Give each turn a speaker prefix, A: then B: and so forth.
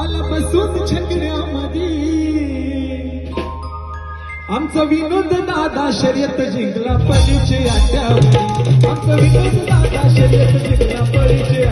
A: आला बसून छकड्यामध्ये. आमचा विनोद दादा शर्यत जिंकला परीचे आट्यामध्ये आमचा विनोद दादा शर्यत जिंकला परीचे